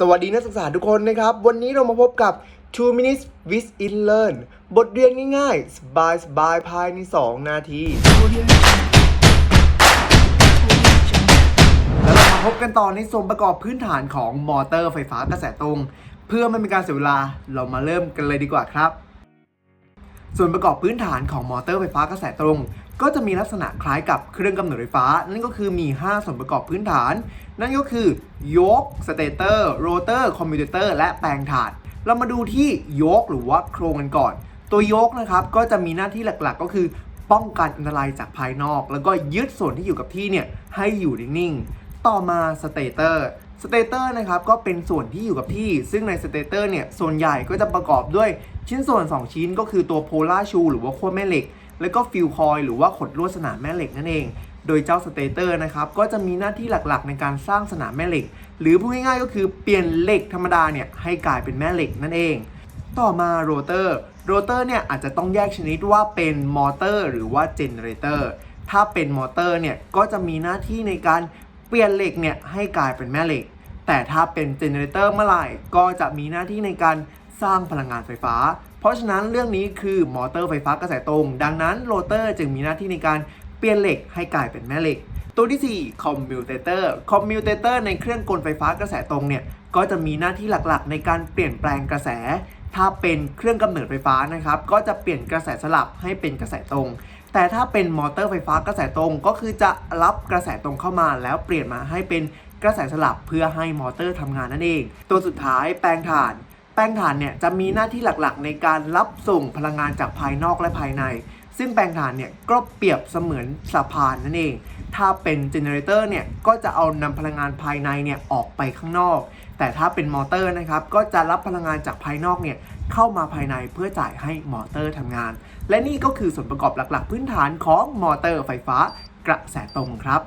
สวัสดีนักศึกษาทุกคนนะครับ วันนี้เรามาพบกับ2 minutes with in learn บทเรียนง่ายๆ สบายๆภายใน 2 นาที แล้วเรามาพบกันต่อในส่วนประกอบพื้นฐานของมอเตอร์ไฟฟ้ากระแสตรง เพื่อไม่เป็นการเสียเวลาเรามาเริ่มกันเลยดีกว่าครับ ส่วนประกอบพื้นฐานของมอเตอร์ไฟฟ้ากระแสตรง ก็จะมีลักษณะคล้ายกับเครื่องกำเนิดไฟฟ้า นั่นก็คือมี 5 ส่วนประกอบพื้นฐาน นั่นก็คือ โยกสเตเตอร์โรเตอร์คอมมิวเตอร์และแปลงถ่านเรามาดูที่โยกหรือว่าโครงกันก่อน ตัวโยกนะครับก็จะมีหน้าที่หลักๆ ก็คือป้องกันอันตรายจากภายนอก แล้วก็ยึดส่วนที่อยู่กับที่เนี่ยให้อยู่นิ่งๆ ต่อมาสเตเตอร์สเตเตอร์นะครับก็เป็นส่วนที่อยู่กับที่ ซึ่งในสเตเตอร์เนี่ยส่วนใหญ่ก็จะประกอบด้วย ชิ้นส่วน 2 ชิ้นก็คือตัวโพลาร์ชูหรือว่าขั้วแม่เหล็ก แล้วก็ฟิลคอยหรือว่าขดลวดสนามแม่เหล็กนั่นเอง โดยเจ้าสเตเตอร์นะครับก็จะมีหน้าที่หลักๆ ในการสร้างสนามแม่เหล็ก หรือพูดง่ายๆก็คือเปลี่ยนเหล็กธรรมดาเนี่ยให้กลายเป็นแม่เหล็กนั่นเอง ต่อมาโรเตอร์โรเตอร์เนี่ยอาจจะต้องแยกชนิดว่าเป็นมอเตอร์หรือว่าเจเนเรเตอร์ถ้าเป็นมอเตอร์เนี่ยก็จะมีหน้าที่ในการเปลี่ยนเหล็กเนี่ยให้กลายเป็นแม่เหล็ก แต่ถ้าเป็นเจเนเรเตอร์เมื่อไหร่ก็จะมีหน้าที่ในการ สร้างพลังงานไฟฟ้า เพราะฉะนั้นเรื่องนี้คือมอเตอร์ไฟฟ้ากระแสตรง ดังนั้นโรเตอร์จึงมีหน้าที่ในการเปลี่ยนเหล็กให้กลายเป็นแม่เหล็ก ตัวที่ 4 คอมมิวเตเตอร์ คอมมิวเตเตอร์ในเครื่องกลไฟฟ้ากระแสตรงเนี่ยก็จะมีหน้าที่หลักๆ ในการเปลี่ยนแปลงกระแส ถ้าเป็นเครื่องกำเนิดไฟฟ้านะครับก็จะเปลี่ยนกระแสสลับให้เป็นกระแสตรง แต่ถ้าเป็นมอเตอร์ไฟฟ้ากระแสตรงก็คือจะรับกระแสตรงเข้ามาแล้วเปลี่ยนมาให้เป็นกระแสสลับเพื่อให้มอเตอร์ทำงานนั่นเอง ตัวสุดท้ายแปลงถ่าน แปลงถ่านเนี่ยจะมีหน้าที่หลักๆ ในการรับส่งพลังงานจากภายนอกและภายใน ซึ่งแปลงถ่านเนี่ยก็เปรียบเสมือนสะพานนั่นเอง ถ้าเป็นเจเนเรเตอร์เนี่ยก็จะเอานำพลังงานภายในเนี่ยออกไปข้างนอก แต่ถ้าเป็นมอเตอร์นะครับก็จะรับพลังงานจากภายนอกเนี่ยเข้ามาภายในเพื่อจ่ายให้มอเตอร์ทำงาน และนี่ก็คือส่วนประกอบหลักๆ พื้นฐานของมอเตอร์ไฟฟ้ากระแสตรงครับ